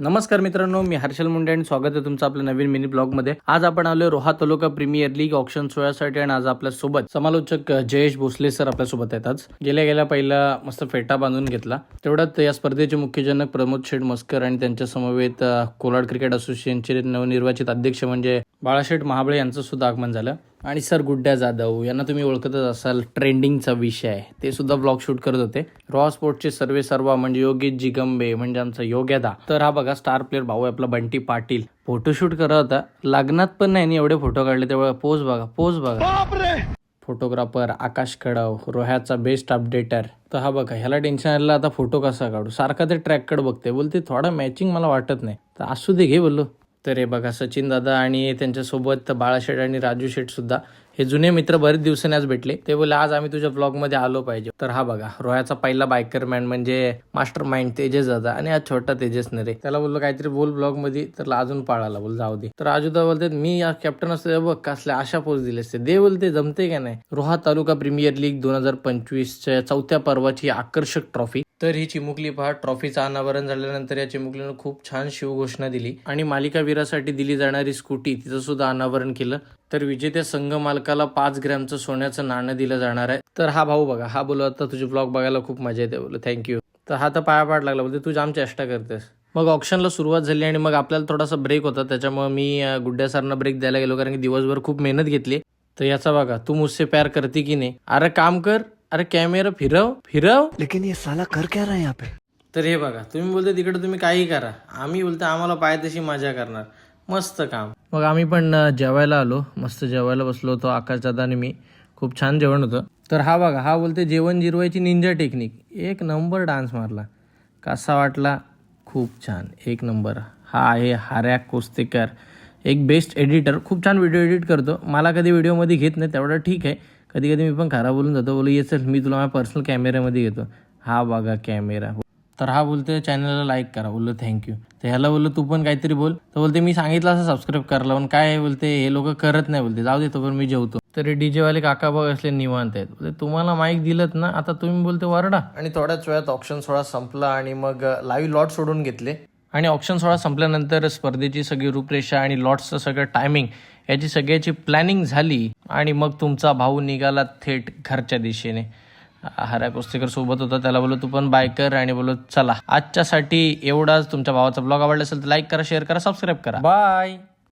नमस्कार मित्रांनो मी हर्षल मुंडे आणि स्वागत आहे तुमचं आपल्या नवीन मिनी ब्लॉगमध्ये. आज आपण आलोय Roha taluka premier league auction सोहळ्यासाठी आणि आज आपल्यासोबत समालोचक जयेश भोसले सर आपल्यासोबत आहेत आज. गेल्या गेल्या पहिला मस्त फेटा बांधून घेतला. तेवढ्यात या स्पर्धेचे मुख्यजनक प्रमोद शेठ मस्कर आणि त्यांच्या समवेत कोलाड क्रिकेट असोसिएशनचे नवनिर्वाचित अध्यक्ष म्हणजे बाळाशेठ महाबळे यांचं सुद्धा आगमन झालं. आणि सर गुड्ड्या जाधव यांना तुम्ही ओळखतच असाल ट्रेंडिंगचा विषय. आहे ते सुद्धा ब्लॉग शूट करत होते. रॉ स्पोर्टचे सर्वे सर्वा म्हणजे योगेश जिगंबे म्हणजे आमचा योग्यदा. तर हा बघा स्टार प्लेअर भाऊ आपला बंटी पाटील. फोटोशूट करत होता. लग्नात पण नाही आणि एवढे फोटो काढले तेव्हा पोज बघा पोज बघा. फोटोग्राफर आकाश कडाव रोह्याचा बेस्ट अपडेटर तर हा बघा ह्याला टेन्शन आलं आता फोटो कसा काढू? सारखा ते ट्रॅककडे बघते. बोलते थोडा मॅचिंग मला वाटत नाही. तर असू दे घे बोललो. तर हे बघा सचिन दादा आणि त्यांच्यासोबत बाळाशेठ आणि राजू शेठ सुद्धा हे जुने मित्र बरेच दिवसांनी आज भेटले. ते बोले आज आम्ही तुझ्या ब्लॉगमध्ये आलो पाहिजे. तर हा बघा रोयाचा पहिला बायकर मॅन म्हणजे मास्टर माइंड तेजस दादा आणि आज छोटा तेजस नरे. त्याला बोललो काहीतरी बोल ब्लॉगमध्ये तर अजून पाळाला बोल जाऊ दे. तर राजू बोलतात मी या कॅप्टन असतो बघ कसल्या अशा पोच दिले असते. दे बोलते जमते का नाही? रोहा तालुका प्रीमियर लीग दोन हजार पंचवीसच्या चौथ्या पर्वाची आकर्षक ट्रॉफी तर ही चिमुकली पहा ट्रॉफीचं अनावरण झाल्यानंतर या चिमुकलीनं खूप छान शिवघोषणा दिली आणि मालिकावीरासाठी दिली जाणारी स्कूटी तिचं सुद्धा अनावरण केलं. तर विजेत्या संघ मालकाला पाच ग्रॅमचं सोन्याचं नाणं दिलं जाणार आहे. तर हा भाऊ बघा हा बोलत आता तुझे ब्लॉग बघायला खूप मजा येते. बोल थँक्यू तर हा तर पाया पाड लागला बोलते तू जाम चेष्टा करतेस. मग ऑप्शनला सुरुवात झाली आणि मग आपल्याला थोडासा ब्रेक होता त्याच्यामुळे मी गुड्ड्या सरना ब्रेक द्यायला गेलो कारण की दिवसभर खूप मेहनत घेतली. तर याचा बघा तू मुझसे प्यार करते की नाही? अरे काम कर. अरे कॅमेरा फिरव फिरव. लेकिन ये साला कर क्या रहा है यहाँ पे? तर हे बघा तुम्ही बोलते तिकडे तुम्ही काही करा. आम्ही बोलतो आम्हाला पाय तशी मजा करणार. मस्त काम. मग आम्ही पण जेवायला आलो. मस्त जेवायला बसलो होतो आकाशदादा आणि मी. खूप छान जेवण होतं. तर हा बघा हा बोलते जेवण जिरवायची निंजा टेक्निक एक नंबर डान्स मारला. कसा वाटला? खूप छान. एक नंबर हा आहे हार्या कोस्तेकर. एक बेस्ट एडिटर खूप छान व्हिडिओ एडिट करतो. मला कधी व्हिडिओमध्ये घेत नाही तेवढं ठीक आहे. कधी कधी मी पण खराब बोलून जातो. बोलू ये चल मी तुला माझ्या पर्सनल कॅमेऱ्यामध्ये घेतो. हा बघा कॅमेरा तर हा बोलते चॅनलला लाईक करा. बोललो थँक्यू तर ह्याला बोललो तू पण काहीतरी बोल. तर बोलते मी सांगितलं असं सबस्क्राईब करायला पण काय बोलते हे लोक करत नाही. बोलते जाऊ दे तो पण मी जेवतो. तर डीजे वाले काका बघ असले निवांत आहेत. बोलते तुम्हाला माईक दिलत ना आता तुम्ही बोलते वरडा. आणि थोड्याच वेळात ऑप्शन सोळा संपला आणि मग लाईव्ह लॉट सोडून घेतले. आणि ऑप्शन सोळा संपल्यानंतर स्पर्धेची सगळी रूपरेषा आणि लॉट्सचं सगळं टायमिंग याची सगळ्याची प्लॅनिंग झाली आणि मग तुमचा भाऊ निघाला थेट घरच्या दिशेने. हऱ्या कुस्तीकर सोबत होता. त्याला बोललो तू पण बाय कर आणि बोललो चला. आजच्यासाठी एवढाच तुमच्या भावाचा ब्लॉग आवडला असेल तर लाईक करा शेअर करा सबस्क्राईब करा. बाय